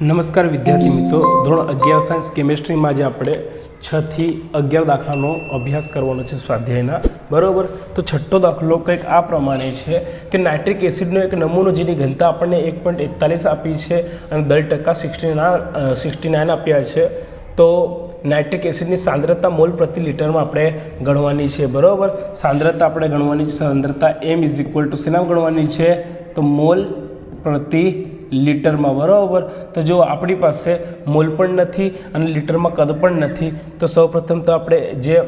નમસ્કાર વિદ્યાર્થી મિત્રો. ધોરણ અગિયાર સાયન્સ કેમેસ્ટ્રીમાં આજે આપણે છથી અગિયાર દાખલાનો અભ્યાસ કરવાનો છે સ્વાધ્યાયના. બરાબર? તો છઠ્ઠો દાખલો કંઈક આ પ્રમાણે છે કે નાઇટ્રિક એસિડનો એક નમૂનો જેની ઘનતા આપણને એક પોઈન્ટ એકતાલીસ આપી છે અને દર ટકા સિક્સટી નાઇન સિક્સટી નાઇન આપ્યા છે. તો નાઇટ્રિક એસિડની સાંદ્રતા મોલ પ્રતિ લીટરમાં આપણે ગણવાની છે. બરાબર? સાંદ્રતા આપણે ગણવાની છે. સાંદ્રતા એમ ઇઝ ઇક્વલ ટુ શેનામ ગણવાની છે? તો મોલ પ્રતિ લીટરમાં, બરાબર? તો જો આપણી પાસે મોલ પણ નથી અને લીટરમાં કદ પણ નથી. તો સૌપ્રથમ તો આપણે જે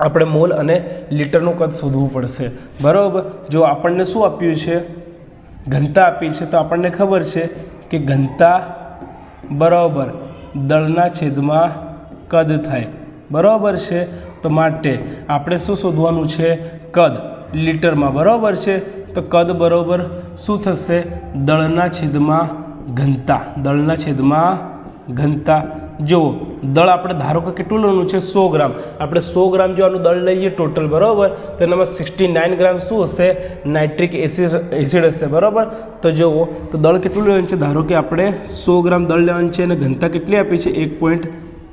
આપણે મોલ અને લીટરનું કદ શોધવું પડશે. બરાબર? જો આપણને શું આપ્યું છે? ઘનતા આપી છે. તો આપણને ખબર છે કે ઘનતા, બરાબર, દળના છેદમાં કદ થાય. બરાબર છે? તો માટે આપણે શું શોધવાનું છે? કદ. લીટરમાં, બરાબર છે? તો કદ બરાબર શું થશે? દળના છેદમાં ઘનતા. દળના છેદમાં ઘનતા. જો દળ આપણે ધારો કે કેટલું લેવાનું છે? સો ગ્રામ. આપણે સો ગ્રામ જો આનું દળ લઈએ ટોટલ, બરાબર? તો એનામાં સિક્સટી નાઇન ગ્રામ શું હશે? નાઇટ્રિક એસિડ એસિડ હશે, બરાબર? તો જુઓ, તો દળ કેટલું લેવાનું છે? ધારો કે આપણે સો ગ્રામ દળ લેવાનું છે અને ઘનતા કેટલી આપી છે? એક પોઈન્ટ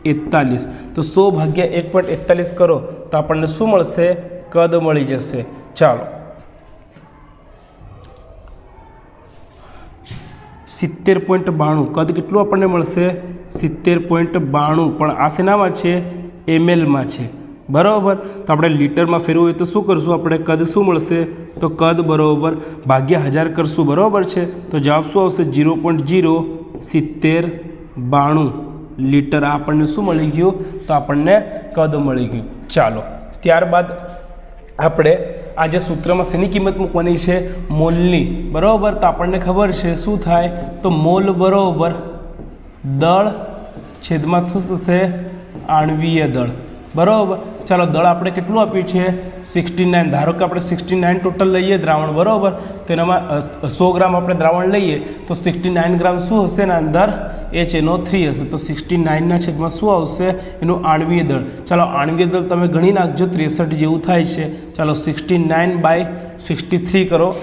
એકતાલીસ. તો સો ભાગ્યા એક પોઈન્ટ એકતાલીસ કરો, તો આપણને શું મળશે? કદ મળી જશે. ચાલો. સિત્તેર પોઈન્ટ બાણું. કદ કેટલું આપણને મળશે? સિત્તેર પોઈન્ટ બાણું. પણ આ શેનામાં છે? એમએલમાં છે. બરાબર? તો આપણે લીટરમાં ફેરવું હોય તો શું કરશું આપણે? કદ શું મળશે? તો કદ બરાબર ભાગ્યા હજાર કરશું. બરાબર છે? તો જવાબ શું આવશે? જીરો પોઈન્ટ જીરો સિત્તેર બાણું. લીટર આપણને શું મળી ગયું? તો આપણને કદ મળી ગયું. ચાલો. ત્યારબાદ આપણે આ જે સૂત્રમાં શેની કિંમત મૂકવાની છે? મોલની. બરાબર? તો આપણને ખબર છે. શું થાય? તો મોલ બરાબર દળ છેદમાં શું થશે? આણવીય દળ. બરાબર. ચાલો દળ આપણે કેટલું આપ્યું છે? સિક્સટી નાઇન ધારો કે આપણે સિક્સટી નાઇન ટોટલ લઈએ દ્રાવણ, બરાબર? તો એનામાં સો ગ્રામ આપણે દ્રાવણ લઈએ, તો સિક્સટી નાઇન ગ્રામ શું હશે એના અંદર? એચ એનો થ્રી હશે. તો સિક્સટી નાઇનના છેદમાં શું આવશે? એનું આણવીય દળ. ચાલો આણવીય દળ તમે ગણી નાખજો, ત્રેસઠ જેવું થાય છે. ચાલો sixty nine by sixty three કરો.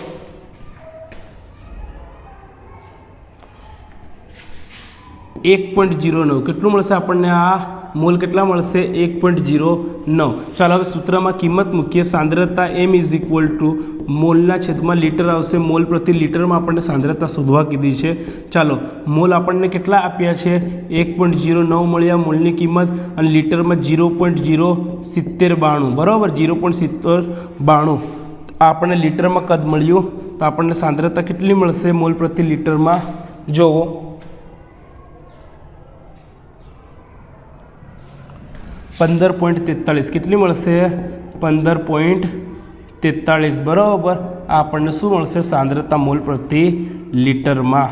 એક પોઈન્ટ જીરો નવ. કેટલું મળશે આપણને આ? મોલ કેટલા મળશે? એક પોઈન્ટ જીરો નવ. ચાલો હવે સૂત્રમાં કિંમત મૂકીએ. સાંદ્રતા એમ ઇઝ ઇક્વલ ટુ મોલના છેદમાં લીટર આવશે. મોલ પ્રતિ લીટરમાં આપણને સાંદ્રતા શોધવા કીધી છે. ચાલો, મોલ આપણને કેટલા આપ્યા છે? એક પોઈન્ટ જીરો નવ મળ્યા મોલની કિંમત અને લીટરમાં જીરો પોઈન્ટ જીરો સિત્તેર બાણું. બરાબર? જીરો પોઈન્ટ સિત્તેર બાણું. આપણને લીટરમાં કદ મળ્યું. તો આપણને સાંદ્રતા કેટલી મળશે મોલ પ્રતિ લીટરમાં? જોવો પંદર પોઈન્ટ તેતાળીસ. કેટલી મળશે? પંદર પોઈન્ટ તેતાળીસ. બરાબર. આપણને શું મળશે? સાંદ્રતા મોલ પ્રતિ લીટરમાં.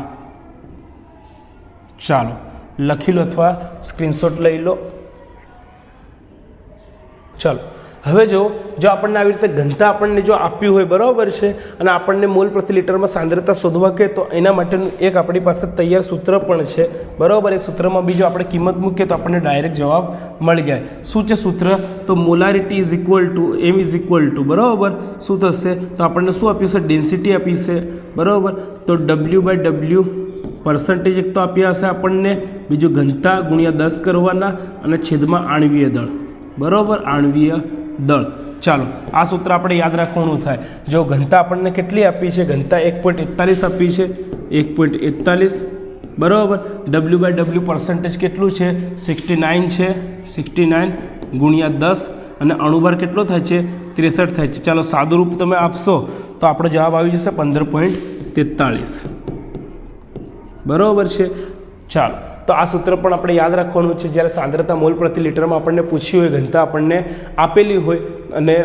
ચાલો, લખી લો અથવા સ્ક્રીનશોટ લઈ લો. ચાલો. હવે જો જો આપણને આવી રીતે ઘનતા આપણને જો આપ્યું હોય, બરાબર છે, અને આપણને મોલ પ્રતિ લીટરમાં સાંદ્રતા શોધવા કહે, તો એના માટેનું એક આપણી પાસે તૈયાર સૂત્ર પણ છે. બરાબર, એ સૂત્રમાં બીજો આપણે કિંમત મૂકીએ, તો આપણને ડાયરેક્ટ જવાબ મળી જાય. શું છે સૂત્ર? તો molarity is equal to M is equal to બરાબર? શું થશે? તો આપણને શું આપ્યું છે? ડેન્સિટી આપી છે. બરાબર? તો ડબલ્યુ બાય ડબલ્યુ પર્સન્ટેજ એક તો આપ્યા હશે આપણને. બીજું ઘનતા ગુણ્યા દસ કરવાના અને છેદમાં આણવીય દળ. બરાબર? આણવીય દળ. ચાલો, આ સૂત્ર આપણે યાદ રાખવાનું થાય. જો ઘનતા આપણને કેટલી આપી છે? ઘનતા એક પોઈન્ટ એકતાલીસ આપી છે. એક પોઈન્ટ એકતાલીસ, બરાબર. ડબલ્યુ બાય ડબલ્યુ પર્સન્ટેજ કેટલું છે? સિક્સટી નાઇન છે. સિક્સટી નાઇન ગુણ્યા દસ, અને અણુભાર કેટલો થાય છે? ત્રેસઠ થાય છે. ચાલો, સાદુરૂપ તમે આપશો, તો આપણો જવાબ આવી જશે પંદર પોઈન્ટ તેતાળીસ બરાબર છે? ચાલો. તો આ સૂત્ર પણ આપણે યાદ રાખવાનું છે, જ્યારે સાંદ્રતા મોલ પ્રતિ લીટરમાં આપણને પૂછ્યું હોય, ઘનતા આપણને આપેલી હોય અને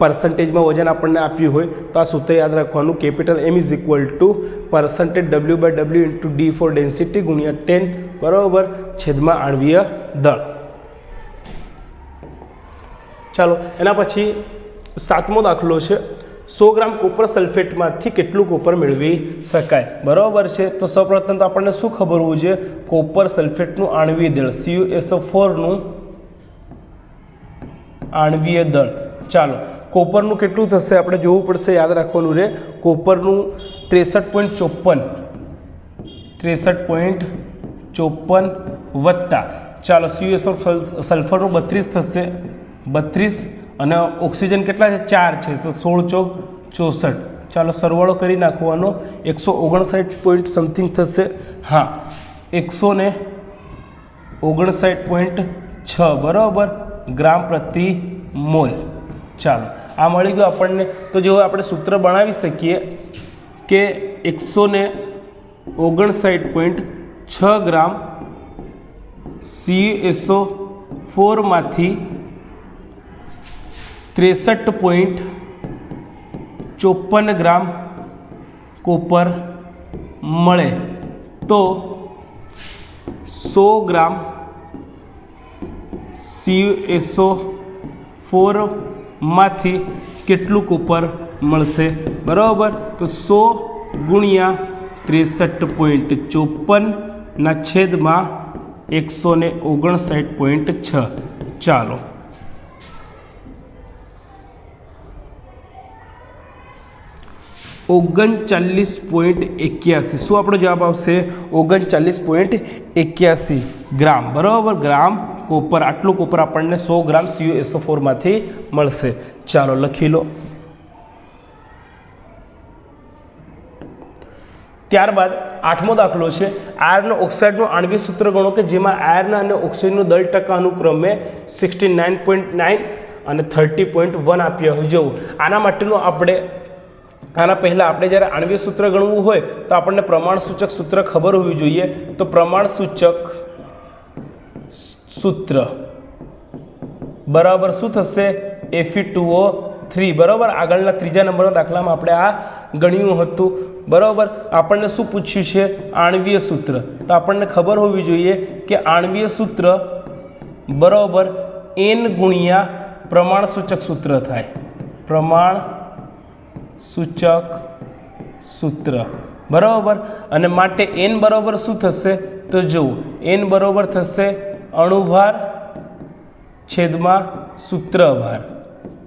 પર્સન્ટેજમાં વજન આપણને આપ્યું હોય, તો આ સૂત્ર યાદ રાખવાનું capital M is equal to percentage W by W into D for density ગુણ્યા ટેન બરાબર છેદમાં આણવીય દળ. ચાલો, એના પછી સાતમો દાખલો છે. સો ગ્રામ કોપર સલ્ફેટમાંથી કેટલું કોપર મેળવી શકાય? બરાબર છે? તો સૌપ્રથમ તો આપણને શું ખબર હોવું જોઈએ? કોપર સલ્ફેટનું આણવીય દળ સીયુએસઓ ફોરનું આણવીય દળ. ચાલો, કોપરનું કેટલું થશે? આપણે જોવું પડશે, યાદ રાખવાનું રે કોપરનું ત્રેસઠ પોઈન્ટ ચોપન ત્રેસઠ પોઈન્ટ ચોપન વત્તા. ચાલો સીએસઓ સલ્ફરનું બત્રીસ થશે. બત્રીસ અને ઓક્સિજન કેટલા છે? ચાર છે. તો સોળ ચોક ચોસઠ. ચાલો સરવાળો કરી નાખવાનો. એકસો ઓગણસાઠ પોઈન્ટ સમથિંગ થશે. હા. એકસો ને ઓગણસાઠ પોઈન્ટ છ. બરાબર? ગ્રામ પ્રતિ મોલ. ચાલો. આ મળી ગયું આપણને. તો જો આપણે સૂત્ર બનાવી શકીએ કે એકસો ને ઓગણસાઠ પોઈન્ટ છ ગ્રામ સી એસો ફોરમાંથી ત્રેસઠ પોઈન્ટ ચોપન ગ્રામ કોપર મળે તો સો ગ્રામ સીએસઓ ફોરમાંથી કેટલું કોપર મળશે? બરાબર? તો સો ગુણ્યા ત્રેસઠ પોઈન્ટ ચોપનના છેદમાં એકસો ઓગણસાઠ પોઈન્ટ છ. ચાલો. ઓગણચાલીસ પોઈન્ટ એક્યાસી. શું આપણો જવાબ આવશે? ઓગણચાલીસ પોઈન્ટ એક્યાસી ગ્રામ. બરાબર? ગ્રામ કોપર. આટલું કોપર આપણને સો ગ્રામ સીયુ એસો ફોરમાંથી મળશે. ચાલો, લખી લો. ત્યારબાદ આઠમો દાખલો છે. આયર્ન ઓક્સાઇડનું આણવી સૂત્ર ગણો કે જેમાં આયર્ન અને ઓક્સિજનનું દર ટકા અનુક્રમે સિક્સટી નાઇન પોઈન્ટ નાઇન અને થર્ટી પોઈન્ટ વન આપ્યા હોય. જવું આના માટેનું આપણે આના પહેલાં આપણે જ્યારે આણવીય સૂત્ર ગણવું હોય તો આપણને પ્રમાણસૂચક સૂત્ર ખબર હોવી જોઈએ. તો પ્રમાણસૂચક સૂત્ર બરાબર શું થશે? એફી ટુઓ થ્રી બરાબર? આગળના ત્રીજા નંબરના દાખલામાં આપણે આ ગણ્યું હતું. બરાબર? આપણને શું પૂછ્યું છે? આણવીય સૂત્ર. તો આપણને ખબર હોવી જોઈએ કે આણવીય સૂત્ર બરાબર એન ગુણ્યા પ્રમાણસૂચક સૂત્ર થાય. પ્રમાણ સૂચક સૂત્ર. બરાબર? અને માટે એન બરાબર શું થશે? તો જુઓ એન બરાબર થશે અણુભાર છેદમાં સૂત્રભાર.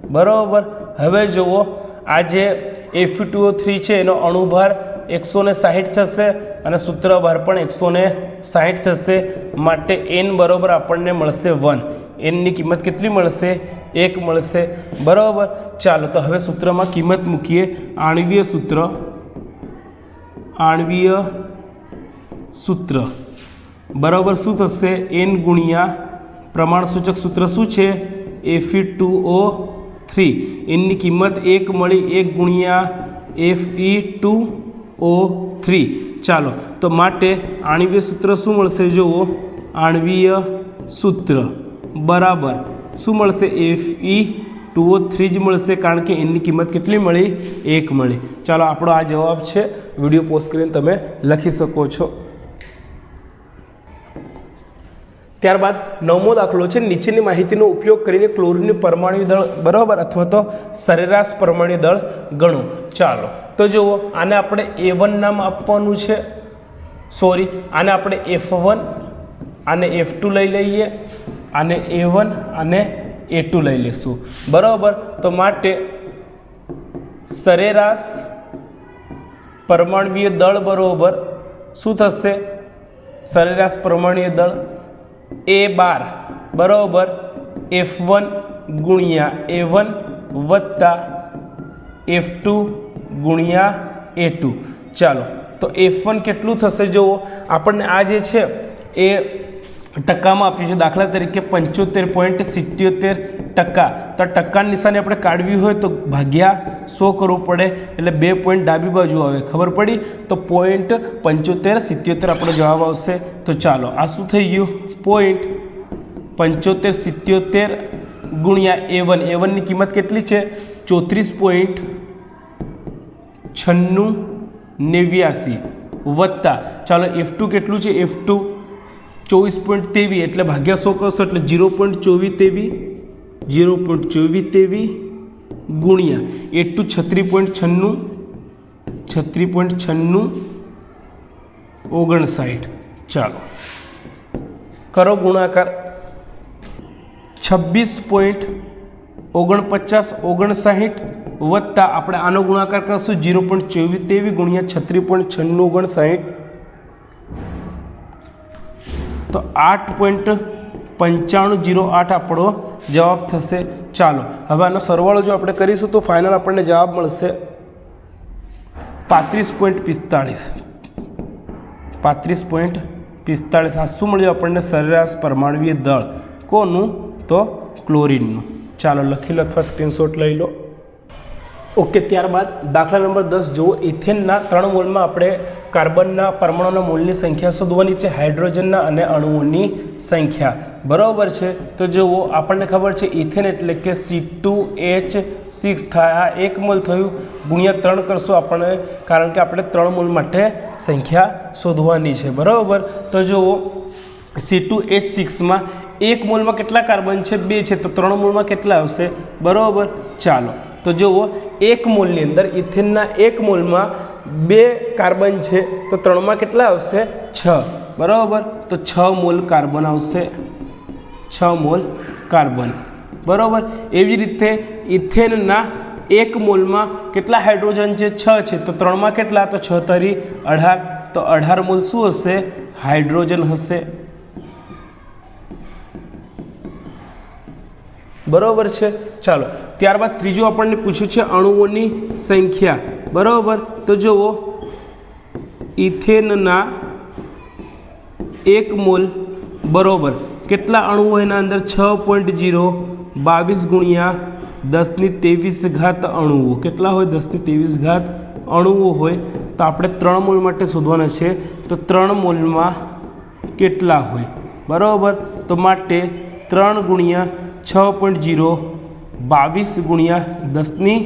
બરાબર? હવે જુઓ આ જે એફ ટુઓ થ્રી છે, એનો અણુભાર એકસો ને સાહીઠ થશે અને સૂત્રભાર પણ એકસો ને સાહીઠ થશે. માટે એન બરાબર આપણને મળશે વન એનની કિંમત કેટલી મળશે? એક મળશે. બરાબર? ચાલો, તો હવે સૂત્રમાં કિંમત મૂકીએ. આણવીય સૂત્ર. આણવીય સૂત્ર. બરાબર, શું થશે? એન ગુણ્યા પ્રમાણસૂચક સૂત્ર શું છે? એફી ટુ ઓ થ્રી એની કિંમત એક મળી એક ગુણ્યા F E two O three ચાલો, તો માટે આણવીય સૂત્ર શું મળશે? જુઓ. આણવીય સૂત્ર. બરાબર. શું મળશે? F E two O three જ મળશે, કારણ કે એની કિંમત કેટલી મળી? એક મળી. ચાલો, આપણો આ જવાબ છે. વીડિયો પોસ્ટ કરીને તમે લખી શકો છો. ત્યારબાદ નવમો દાખલો છે. નીચેની માહિતીનો ઉપયોગ કરીને ક્લોરીનનું પરમાણુ દળ બરાબર અથવા તો સરેરાશ પરમાણુ દળ ગણો. ચાલો, તો જુઓ, આને આપણે એ વન નામ આપવાનું છે. સોરી આને આપણે એફ વન આને એફ ટુ લઈ લઈએ. આને એ વન અને એ ટુ લઈ લઈશું. બરાબર? તો માટે સરેરાશ પરમાણવીય દળ બરાબર શું થશે? સરેરાશ પરમાણવીય દળ એ બાર. બરાબર? એફ વન ગુણ્યા એ વન વત્તા એફ ટુ ગુણ્યા એ ટુ ચાલો, તો એફ વન કેટલું થશે જુઓ? આપણને આ જે છે, એ ટકામાં આપ્યું છે. દાખલા તરીકે પંચોતેર પોઈન્ટ સિત્યોતેર ટકા. તો ટકાની નિશાની આપણે કાઢવી હોય તો ભાગ્યા સો કરવું પડે. એટલે બે પોઈન્ટ ડાબી બાજુ આવે. ખબર પડી? તો પોઈન્ટ પંચોતેર, સિત્યોતેર આપણો જવાબ આવશે. તો ચાલો, આ શું થઈ ગયું? પોઈન્ટ પંચોતેર, સિત્યોતેર ગુણ્યા એ વન. એ વનની કિંમત કેટલી છે? ચોત્રીસ પોઈન્ટ છન્નું નેવ્યાસી વત્તા. ચાલો, એફ ટુ કેટલું છે? એફ ટુ ચોવીસ પોઈન્ટ તેવી એટલે ભાગ્યા સો કરશો એટલે જીરો પોઈન્ટ ચોવીસ તેવી જીરો પોઈન્ટ ચોવીસ તેવી ગુણ્યા એટલું ટુ છત્રીસ પોઈન્ટ છન્નું છત્રીસ પોઈન્ટ છન્નું ઓગણસાઠ. ચાલો. કરો ગુણાકાર. છવ્વીસ પોઈન્ટ ઓગણપચાસ ઓગણસાઠ વત્તા આપણે આનો ગુણાકાર કરશું જીરો પોઈન્ટ ચોવીસ તેવી ગુણ્યા છત્રી પોઈન્ટ છન્નું ઓગણસાઠ. તો આઠ પોઈન્ટ પંચાણું જીરો આઠ આપણો જવાબ થશે. ચાલો, હવે આનો સરવાળો જો આપણે કરીશું તો ફાઇનલ આપણને જવાબ મળશે પાંત્રીસ પોઈન્ટ પિસ્તાળીસ. પાંત્રીસ પોઈન્ટ પિસ્તાળીસ. આ શું મળ્યું આપણને? સરેરાશ પરમાણવીય દળ. કોનું? તો ક્લોરીનનું. ચાલો, લખી લો અથવા સ્ક્રીનશોટ લઈ લો. ઓકે, ત્યારબાદ દાખલા નંબર દસ જુઓ. ઇથેનના ત્રણ મોલમાં આપણે કાર્બનના પરમાણુના મૂળની સંખ્યા શોધવાની છે, હાઇડ્રોજનના અને અણુઓની સંખ્યા. બરાબર છે? તો જુઓ, આપણને ખબર છે ઇથેન એટલે કે સી ટુ એચ સિક્સ થાય. આ એક મોલ થયું. ગુણ્યા ત્રણ કરશું આપણે, કારણ કે આપણે ત્રણ મોલ માટે સંખ્યા શોધવાની છે. બરાબર? તો જુઓ સી ટુ એચ સિક્સમાં એક મોલમાં કેટલા કાર્બન છે? બે છે. તો ત્રણ મોલમાં કેટલા આવશે? બરાબર? ચાલો. તો જુઓ, એક મોલની અંદર ઇથેનના એક મોલમાં બે કાર્બન છે. તો ત્રણમાં કેટલા આવશે? છ. બરાબર? તો છ મોલ કાર્બન આવશે. છ મોલ કાર્બન. બરાબર? એવી રીતે ઇથેનના એક મોલમાં કેટલા હાઇડ્રોજન છે? છ છે. તો ત્રણમાં કેટલા? તો છ તરી અઢાર. તો અઢાર મોલ શું હશે? હાઇડ્રોજન હશે. બરાબર છે? ચાલો, ત્યારબાદ ત્રીજું આપણને પૂછ્યું છે અણુઓની સંખ્યા. બરાબર? તો જુઓ, ઇથેનના એક મોલ, બરાબર. કેટલા અણુઓ એના અંદર? છ પોઈન્ટ જીરો બાવીસ ગુણ્યા દસની ત્રેવીસ ઘાત અણુઓ. કેટલા હોય? દસની ત્રેવીસ ઘાત અણુઓ હોય. તો આપણે ત્રણ મોલ માટે શોધવાના છે. તો ત્રણ મોલમાં કેટલા હોય? બરાબર? તો માટે ત્રણ ગુણ્યા છ પોઈન્ટ જીરો બાવીસ ગુણ્યા દસની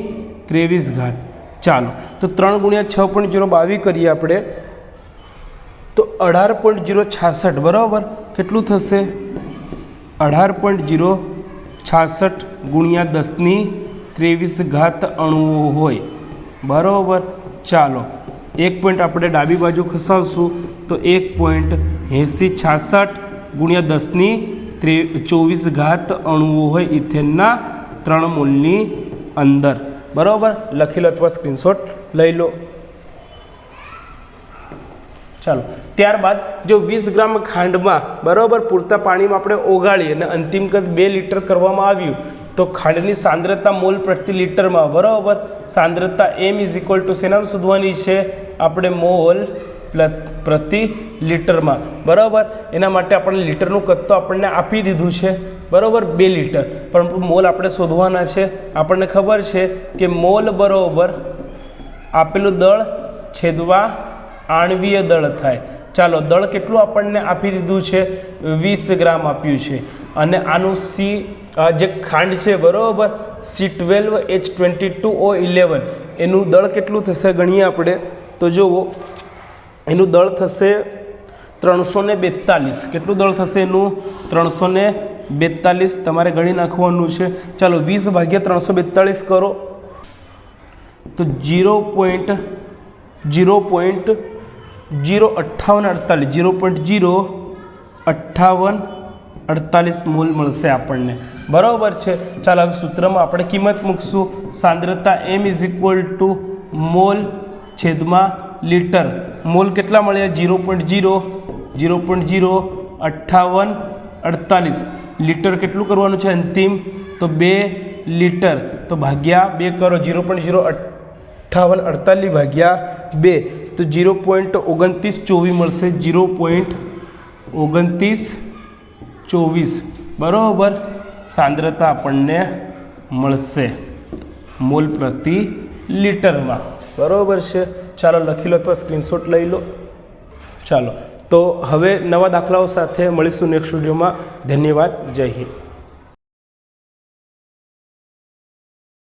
ત્રેવીસ ઘાત. ચાલો, તો ત્રણ ગુણ્યા છ પોઈન્ટ જીરો બાવીસ કરીએ આપણે. તો અઢાર પોઈન્ટ જીરો છાસઠ, બરાબર? કેટલું થશે? અઢાર પોઈન્ટ જીરો છાસઠ ગુણ્યા દસની ત્રેવીસ ઘાત અણુઓ હોય. બરાબર? ચાલો, એક પોઈન્ટ આપણે ડાબી બાજુ ખસાવશું. તો એક પોઈન્ટ એંસી છાસઠ ગુણ્યા દસની ત્રે ચોવીસ ઘાત અણુઓ હોય ઇથેનના ત્રણ મૂલની અંદર. બરાબર? લખી લો અથવા સ્ક્રીનશોટ લઈ લો. ચાલો. ત્યારબાદ જો વીસ ગ્રામ ખાંડમાં, બરાબર, પૂરતા પાણીમાં આપણે ઓગાળી અને અંતિમ કદ બે લીટર કરવામાં આવ્યું, તો ખાંડની સાંદ્રતા મોલ પ્રતિ લીટરમાં, બરાબર? સાંદ્રતા એમ ઇઝ ઇક્વલ ટુ શેનામ શોધવાની છે. આપણે મોલ પ્રતિ લીટરમાં. બરાબર? એના માટે આપણે લીટરનું કદ તો આપણને આપી દીધું છે. બરાબર? બે લીટર. પણ મોલ આપણે શોધવાના છે. આપણને ખબર છે કે મોલ બરાબર આપેલું દળ છેદવા આણવીય દળ થાય. ચાલો, દળ કેટલું આપણને આપી દીધું છે? વીસ ગ્રામ આપ્યું છે. અને આનું સી જે ખાંડ છે, બરાબર? C twelve H twenty two O eleven. એનું દળ કેટલું થશે ગણીએ આપણે? તો જુઓ. એનું દળ થશે ત્રણસો ને બેતાલીસ. કેટલું દળ થશે એનું? ત્રણસો ને બેતાલીસ. તમારે ગણી નાખવાનું છે. ચાલો, વીસ ભાગ્યા ત્રણસો બેતાલીસ કરો. તો zero point zero point zero અઠ્ઠાવન અડતાલીસ. જીરો પોઈન્ટ જીરો અઠ્ઠાવન અડતાલીસ મોલ મળશે આપણને. બરાબર છે? ચાલો, હવે સૂત્રમાં આપણે કિંમત મૂકશું. સાંદ્રતા M is equal to mole છેદમાં લીટર. મોલ કેટલા મળ્યા? Zero point zero zero point zero અઠ્ઠાવન, અડતાલીસ. લીટર કેટલું કરવાનું છે અંતિમ? તો બે લીટર. તો ભાગ્યા બે કરો. જીરો પોઈન્ટ જીરો અઠ્ઠાવન, અડતાલીસ ભાગ્યા બે. તો જીરો પોઈન્ટ ઓગણત્રીસ ચોવીસ મળશે. જીરો પોઈન્ટ ઓગણત્રીસ ચોવીસ. બરાબર? સાંદ્રતા આપણને મળશે. મોલ પ્રતિ લીટરમાં. બરાબર છે? ચાલો લખી લો અથવા સ્ક્રીનશોટ લઈ લો. ચાલો. તો હવે નવા દાખલાઓ સાથે મળીશું નેક્સ્ટ વિડીયોમાં ધન્યવાદ. જય હિન્દ.